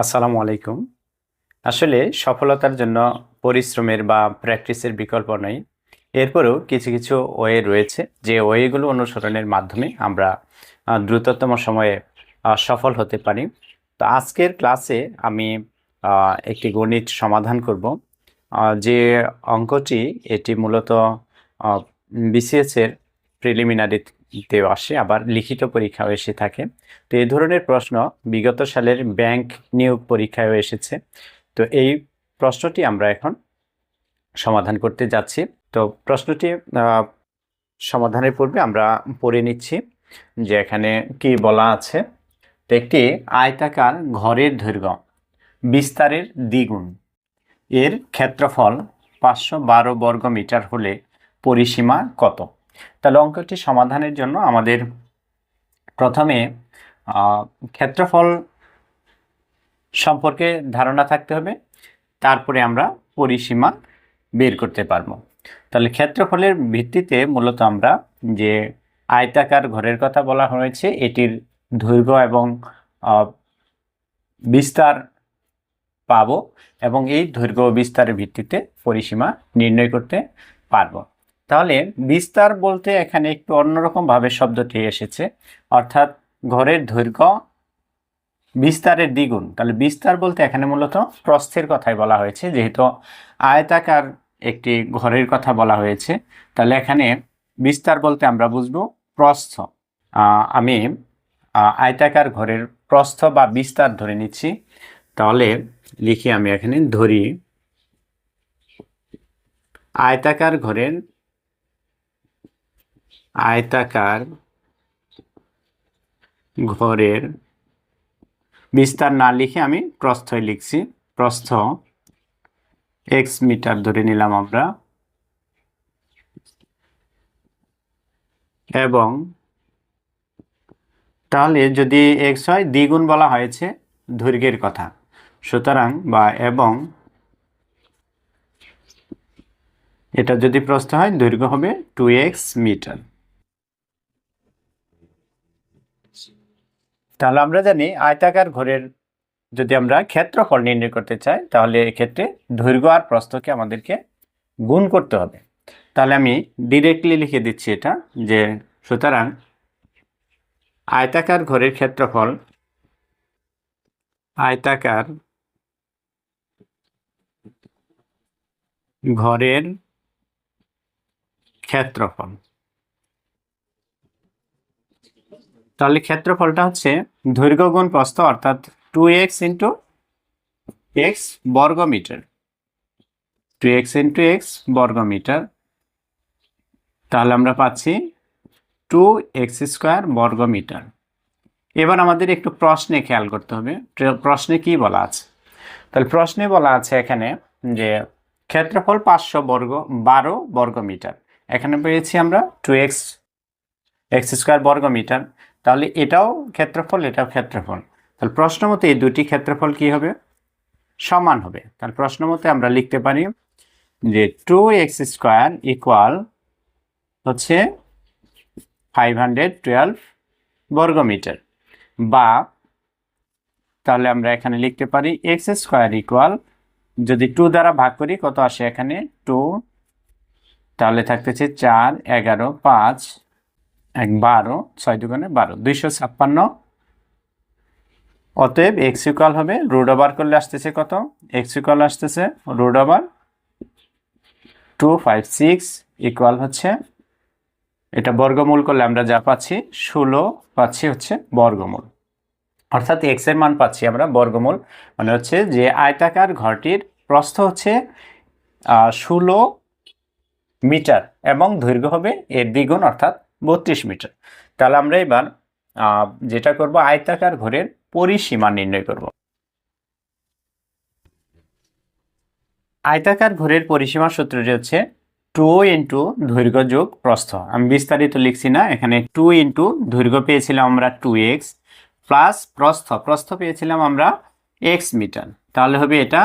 আসসালামু আলাইকুম। আসলে সফলতার জন্য পরিশ্রমের বা প্র্যাকটিসের বিকল্প নেই। এরপরেও কিছু কিছু ওয়ে রয়েছে। যে ওয়েগুলো অনুসরণের মাধ্যমে আমরা দ্রুততম সময়ে সফল হতে পারি। তো আজকের ক্লাসে আমি একটি গণিত সমাধান করব। যে অঙ্কটি এটি মূলত বিসিএস এর প্রিলিমিনারিতে আসে, আবার লিখিত পরীক্ষাও এসে থাকে। তো এই ধরনের প্রশ্ন বিগত সালের ব্যাংক নিয়োগ পরীক্ষায়ও এসেছে। তো এই প্রশ্নটি আমরা এখন সমাধান করতে যাচ্ছি। তো প্রশ্নটি সমাধানের পূর্বে আমরা পড়ে নিচ্ছি যে এখানে কি বলা আছে। তো একটি আয়তাকার ঘরের দৈর্ঘ্য বিস্তারের দ্বিগুণ। এর ক্ষেত্রফল পাঁচশো বারো বর্গ মিটার হলে পরিসীমা কত? তাহলে অঙ্কটি সমাধানের জন্য আমাদের প্রথমে ক্ষেত্রফল সম্পর্কে ধারণা থাকতে হবে। তারপরে আমরা পরিসীমা বের করতে পারব। তাহলে ক্ষেত্রফলের ভিত্তিতে মূলত আমরা যে আয়তাকার ঘরের কথা বলা হয়েছে, এটির দৈর্ঘ্য এবং বিস্তার পাবো এবং এই দৈর্ঘ্য বিস্তারের ভিত্তিতে পরিসীমা নির্ণয় করতে পারব। তাহলে বিস্তার বলতে এখানে একটু অন্যরকমভাবে শব্দটি এসেছে। অর্থাৎ ঘরের দৈর্ঘ্য বিস্তারের দ্বিগুণ। তাহলে বিস্তার বলতে এখানে মূলত প্রস্থের কথাই বলা হয়েছে। যেহেতু আয়তাকার একটি ঘরের কথা বলা হয়েছে, তাহলে এখানে বিস্তার বলতে আমরা বুঝব প্রস্থ। আমি আয়তাকার ঘরের প্রস্থ বা বিস্তার ধরে নিচ্ছি। তাহলে লিখি আমি এখানে, ধরি, আয়তাকার ঘরের আয়তাকার ঘরের বিস্তার না লিখে আমি প্রস্থই লিখছি। প্রস্থ এক্স মিটার ধরে নিলাম আমরা। এবং তাহলে যদি এক্স হয়, দ্বিগুণ বলা হয়েছে দৈর্ঘ্যের কথা। সুতরাং বা এবং এটা যদি প্রস্থ হয়, দৈর্ঘ্য হবে টু এক্স মিটার। তাহলে আমরা জানি আয়তাকার ঘরের যদি আমরা ক্ষেত্রফল নির্ণয় করতে চাই, তাহলে এক্ষেত্রে দৈর্ঘ্য আর প্রস্থকে আমাদেরকে গুণ করতে হবে। তাহলে আমি ডিরেক্টলি লিখে দিচ্ছি এটা, যে সুতরাং আয়তাকার ঘরের ক্ষেত্রফল, আয়তাকার ঘরের ক্ষেত্রফল। তাহলে ক্ষেত্রফলটা হচ্ছে দৈর্ঘ্য গুণ প্রস্থ অর্থাৎ টু এক্স ইন্টু এক্স বর্গ metre two X into X বর্গ মিটার তাহলে আমরা পাচ্ছি টু এক্স স্কোয়ার বর্গ মিটার এবার আমাদের একটু প্রশ্নে খেয়াল করতে হবে। প্রশ্নে কি বলা আছে? তাহলে প্রশ্নে বলা আছে এখানে যে ক্ষেত্রফল পাঁচশো বর্গ, বারো বর্গ মিটার এখানে পেয়েছি আমরা টু এক্স এক্স স্কোয়ার বর্গ মিটার তাহলে এটাও ক্ষেত্রফল এটাও ক্ষেত্রফল। তাহলে প্রশ্ন মতে এই দুটি ক্ষেত্রফল কি হবে? সমান হবে। তাহলে প্রশ্ন মতে আমরা লিখতে পারি যে টু এক্স স্কোয়ার ইকুয়াল হচ্ছে ফাইভ হান্ড্রেড টুয়েলভ বর্গ মিটার বা তাহলে আমরা এখানে লিখতে পারি এক্স স্কোয়ার ইকুয়াল যদি টু দ্বারা ভাগ করি কত আসে এখানে? টু তাহলে থাকতেছে চার, এগারো, পাঁচ। এক বারো, ছয় দুগুণে বারো, দুইশো ছাপ্পান্ন। অতএব এক্স ইকুয়াল হবে রুট ওভার করলে আসতেছে কত? এক্স ইকুয়াল আসতেছে root over two five six equal হচ্ছে এটা বর্গমূল করলে আমরা যা পাচ্ছি, ষোলো পাচ্ছি হচ্ছে বর্গমূল। অর্থাৎ এক্সের মান পাচ্ছি আমরা বর্গমূল মানে হচ্ছে যে আয়তাকার ঘরটির প্রস্থ হচ্ছে ষোলো মিটার এবং দৈর্ঘ্য হবে এর দ্বিগুণ, অর্থাৎ বত্রিশ মিটার। তাহলে আমরা এবার যেটা করব, আয়তাকার ঘরের পরিসীমা নির্ণয় করব। আয়তাকার ঘরের পরিসীমা সূত্রটি হচ্ছে টু ইন্টু দৈর্ঘ্য যোগ প্রস্থ। আমি বিস্তারিত লিখছি না, এখানে টু ইন্টু দৈর্ঘ্য পেয়েছিলাম আমরা টু এক্স, প্লাস প্রস্থ। প্রস্থ পেয়েছিলাম আমরা এক্স মিটার। তাহলে হবে এটা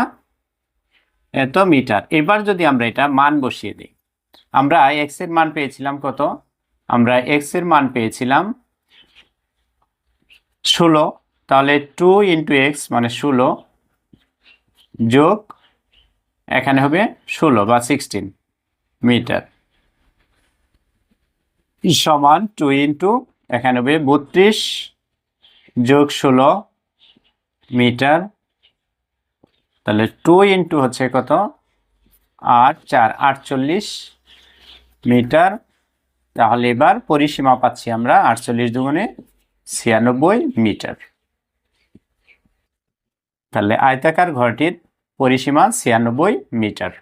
এত মিটার। এবার যদি আমরা এটা মান বসিয়ে দিই, আমরা এক্সের মান পেয়েছিলাম কত? আমরা এক্সের মান পেয়েছিলাম ষোলো, তাহলে টু ইন্টু এক্স মানে ষোলো যোগ এখানে হবে ষোলো বা সিক্সটিন মিটার। সমান টু ইন্টু এখানে হবে বত্রিশ যোগ ষোলো মিটার, তাহলে টু ইন্টু হচ্ছে কত? আট, চার, আটচল্লিশ মিটার তাহলে এবার পরিসীমা পাচ্ছি আমরা আটচল্লিশ দুগুণে ছিয়ানব্বই মিটার। তাহলে আয়তাকার ঘরটির পরিসীমা ছিয়ানব্বই মিটার।